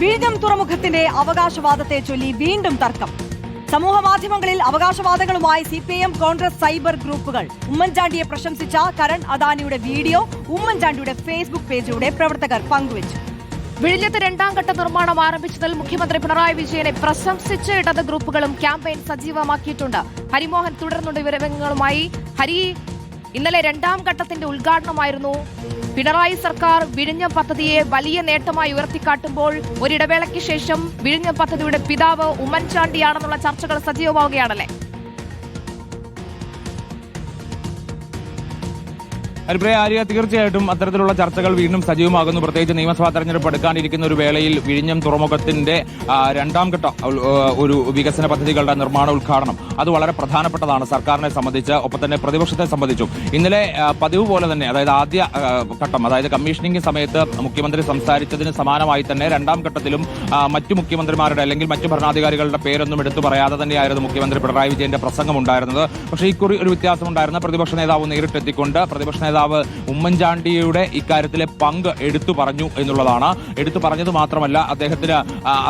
വിഴിഞ്ഞം തുറമുഖത്തിന്റെ അവകാശവാദത്തെ ചൊല്ലി വീണ്ടും തർക്കം. സമൂഹ മാധ്യമങ്ങളിൽ അവകാശവാദങ്ങളുമായി C P M Congress cyber ഗ്രൂപ്പുകൾ. ഉമ്മൻചാണ്ടിയെ പ്രശംസിച്ച കരൺ അദാനിയുടെ വീഡിയോ ഉമ്മൻചാണ്ടിയുടെ ഫേസ്ബുക്ക് പേജിലൂടെ പ്രവർത്തകർ പങ്കുവച്ചു. വിഴിഞ്ഞത്ത് രണ്ടാം ഘട്ട നിർമ്മാണം ആരംഭിച്ചതിൽ മുഖ്യമന്ത്രി പിണറായി വിജയനെ പ്രശംസിച്ച് ഇടത് ഗ്രൂപ്പുകളും ക്യാമ്പയിൻ സജീവമാക്കിയിട്ടുണ്ട്. ഹരിമോഹൻ തുടർന്നുണ്ട് വിവരങ്ങളുമായി. ഹരി ഇന്നലെ രണ്ടാം ഘട്ടത്തിന്റെ ഉദ്ഘാടനമായിരുന്നു. പിണറായി സർക്കാർ വിഴിഞ്ഞം പദ്ധതിയെ വലിയ നേട്ടമായി ഉയർത്തിക്കാട്ടുമ്പോൾ ഒരിടവേളയ്ക്ക് ശേഷം വിഴിഞ്ഞം പദ്ധതിയുടെ പിതാവ് ഉമ്മൻചാണ്ടിയാണെന്നുള്ള ചർച്ചകൾ സജീവമാവുകയാണല്ലേ? ഹരിപ്രിയ ആര്യ തീർച്ചയായിട്ടും അത്തരത്തിലുള്ള ചർച്ചകൾ വീണ്ടും സജീവമാകുന്നു. പ്രത്യേകിച്ച് നിയമസഭാ തെരഞ്ഞെടുപ്പ് എടുക്കാനിരിക്കുന്ന ഒരു വേളയിൽ വിഴിഞ്ഞം തുറമുഖത്തിന്റെ രണ്ടാം ഘട്ട ഒരു വികസന പദ്ധതികളുടെ നിർമ്മാണ ഉദ്ഘാടനം. അത് വളരെ പ്രധാനപ്പെട്ടതാണ്. സർക്കാരിനെ സംബന്ധിച്ച് ഒപ്പം തന്നെ പ്രതിപക്ഷത്തെ സംബന്ധിച്ചും. ഇന്നലെ പതിവ് പോലെ തന്നെ അതായത് ആദ്യ ഘട്ടം അതായത് കമ്മീഷനിംഗ് സമയത്ത് മുഖ്യമന്ത്രി സംസാരിച്ചതിന് സമാനമായി തന്നെ രണ്ടാം ഘട്ടത്തിലും മറ്റു മുഖ്യമന്ത്രിമാരുടെ അല്ലെങ്കിൽ മറ്റു ഭരണാധികാരികളുടെ പേരൊന്നും എടുത്തു പറയാതെ തന്നെയായിരുന്നു മുഖ്യമന്ത്രി പിണറായി വിജയന്റെ പ്രസംഗം ഉണ്ടായിരുന്നത്. പക്ഷേ ഇക്കുറി ഒരു വ്യത്യാസമുണ്ടായിരുന്ന. പ്രതിപക്ഷ നേതാവ് നേരിട്ടെത്തിക്കൊണ്ട് പ്രതിപക്ഷ നേതാവ് ഉമ്മൻചാണ്ടിയുടെ ഇക്കാര്യത്തിലെ പങ്ക് എടുത്തു പറഞ്ഞു എന്നുള്ളതാണ്. എടുത്തു പറഞ്ഞത് മാത്രമല്ല അദ്ദേഹത്തിന്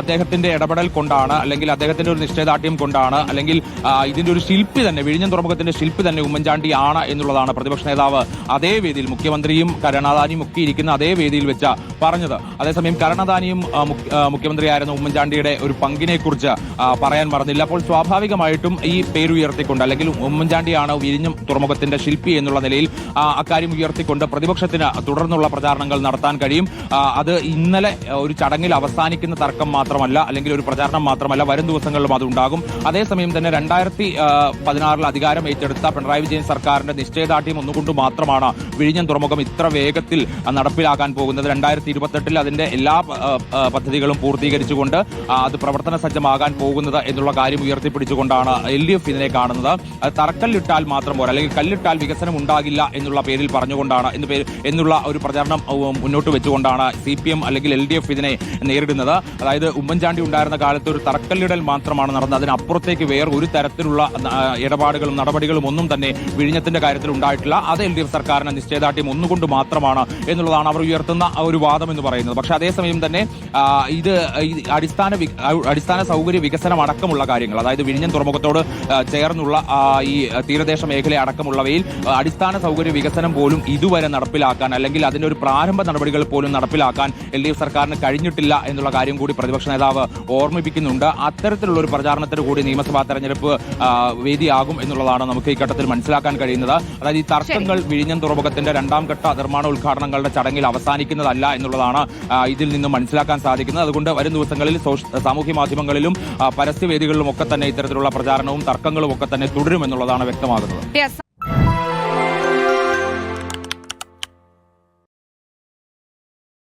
അദ്ദേഹത്തിന്റെ ഇടപെടൽ കൊണ്ടാണ് അല്ലെങ്കിൽ അദ്ദേഹത്തിന്റെ ഒരു നിശ്ചയദാർഢ്യം കൊണ്ടാണ് അല്ലെങ്കിൽ ഇതിന്റെ ഒരു ശില്പി തന്നെ വിഴിഞ്ഞം തുറമുഖത്തിന്റെ ശില്പി തന്നെ ഉമ്മൻചാണ്ടി ആണ് എന്നുള്ളതാണ് പ്രതിപക്ഷ നേതാവ് അതേ വേദിയിൽ മുഖ്യമന്ത്രിയും കരുണാദാനിയും ഒക്കെ ഇരിക്കുന്ന അതേ വേദിയിൽ വെച്ച പറഞ്ഞത്. അതേസമയം കരുണാദാനിയും മുഖ്യമന്ത്രിയായിരുന്ന ഉമ്മൻചാണ്ടിയുടെ ഒരു പങ്കിനെ കുറിച്ച് പറയാൻ മറന്നില്ല. അപ്പോൾ സ്വാഭാവികമായിട്ടും ഈ പേരുയർത്തിക്കൊണ്ട് അല്ലെങ്കിൽ ഉമ്മൻചാണ്ടിയാണ് വിഴിഞ്ഞം തുറമുഖത്തിന്റെ ശില്പി എന്നുള്ള നിലയിൽ അക്കാര്യം ഉയർത്തിക്കൊണ്ട് പ്രതിപക്ഷത്തിന് തുടർന്നുള്ള പ്രചാരണങ്ങൾ നടത്താൻ കഴിയും. അത് ഇന്നലെ ഒരു ചടങ്ങിൽ അവസാനിക്കുന്ന തർക്കം മാത്രമല്ല അല്ലെങ്കിൽ ഒരു പ്രചാരണം മാത്രമല്ല വരും ദിവസങ്ങളിലും അത് ഉണ്ടാകും. അതേസമയം തന്നെ രണ്ടായിരത്തി പതിനാറിൽ അധികാരം ഏറ്റെടുത്ത പിണറായി വിജയൻ സർക്കാരിന്റെ നിശ്ചയദാർഢ്യം ഒന്നുകൊണ്ട് മാത്രമാണ് വിഴിഞ്ഞം തുറമുഖം ഇത്ര വേഗത്തിൽ നടപ്പിലാക്കാൻ പോകുന്നത്. രണ്ടായിരത്തി ഇരുപത്തെട്ടിൽ അതിന്റെ എല്ലാ പദ്ധതികളും പൂർത്തീകരിച്ചുകൊണ്ട് അത് പ്രവർത്തന സജ്ജമാകാൻ പോകുന്നത് എന്നുള്ള കാര്യം ഉയർത്തിപ്പിടിച്ചുകൊണ്ടാണ് എൽ ഡി എഫ് ഇതിനെ കാണുന്നത്. തറക്കല്ലിട്ടാൽ മാത്രം പോരാ അല്ലെങ്കിൽ കല്ലിട്ടാൽ വികസനം ഉണ്ടാകില്ല എന്നുള്ള പേരിൽ പറഞ്ഞുകൊണ്ടാണ് എന്ന് പേര് എന്നുള്ള ഒരു പ്രചാരണം മുന്നോട്ട് വെച്ചുകൊണ്ടാണ് സി പി എം അല്ലെങ്കിൽ എൽ ഡി എഫ് ഇതിനെ നേരിടുന്നത്. അതായത് ഉമ്മൻചാണ്ടി ഉണ്ടായിരുന്ന കാലത്ത് ഒരു തറക്കല്ലിടൽ മാത്രമാണ് നടന്നത്. അതിനപ്പുറത്തേക്ക് വേറെ ഒരു തരത്തിലുള്ള ഇടപാടുകളും നടപടികളും ഒന്നും തന്നെ വിഴിഞ്ഞത്തിന്റെ കാര്യത്തിൽ ഉണ്ടായിട്ടില്ല. അത് എൽ ഡി എഫ് സർക്കാരിന് നിശ്ചയദാർഢ്യം ഒന്നുകൊണ്ട് മാത്രമാണ് എന്നുള്ളതാണ് അവർ ഉയർത്തുന്ന ഒരു വാദം എന്ന് പറയുന്നത്. പക്ഷെ അതേസമയം തന്നെ ഇത് അടിസ്ഥാന അടിസ്ഥാന സൗകര്യ വികസനം അടക്കമുള്ള കാര്യങ്ങൾ അതായത് വിഴിഞ്ഞം തുറമുഖത്തോട് ചേർന്നുള്ള ഈ തീരദേശ മേഖല അടക്കമുള്ളവയിൽ അടിസ്ഥാന സൗകര്യ വികസനം പോലും ഇതുവരെ നടപ്പിലാക്കാൻ അല്ലെങ്കിൽ അതിന്റെ ഒരു പ്രാരംഭ നടപടികൾ പോലും നടപ്പിലാക്കാൻ എൽ ഡി എഫ് സർക്കാരിന് കഴിഞ്ഞിട്ടില്ല എന്നുള്ള കാര്യം കൂടി പ്രതിപക്ഷ നേതാവ് ഓർമ്മിപ്പിക്കുന്നുണ്ട്. അത്തരത്തിലുള്ള ഒരു പ്രചാരണത്തിന് കൂടി നിയമസഭാ തെരഞ്ഞെടുപ്പ് വേദിയാകും എന്നുള്ളതാണ് നമുക്ക് ഈ ഘട്ടത്തിൽ മനസ്സിലാക്കാൻ കഴിയുന്നത്. അതായത് ഈ തർക്കങ്ങൾ വിഴിഞ്ഞം തുറമുഖത്തിന്റെ രണ്ടാം ഘട്ട നിർമ്മാണ ഉദ്ഘാടനങ്ങളുടെ ചടങ്ങിൽ അവസാനിക്കുന്നതല്ല എന്നുള്ളതാണ് ഇതിൽ നിന്നും മനസ്സിലാക്കാൻ സാധിക്കുന്നത്. അതുകൊണ്ട് വരും ദിവസങ്ങളിൽ സാമൂഹ്യ മാധ്യമങ്ങളിലും പരസ്യ പരസ്യവേദികളിലും ഒക്കെ തന്നെ ഇത്തരത്തിലുള്ള പ്രചാരണവും തർക്കങ്ങളും ഒക്കെ തന്നെ തുടരുമെന്നുള്ളതാണ് വ്യക്തമാകുന്നത്.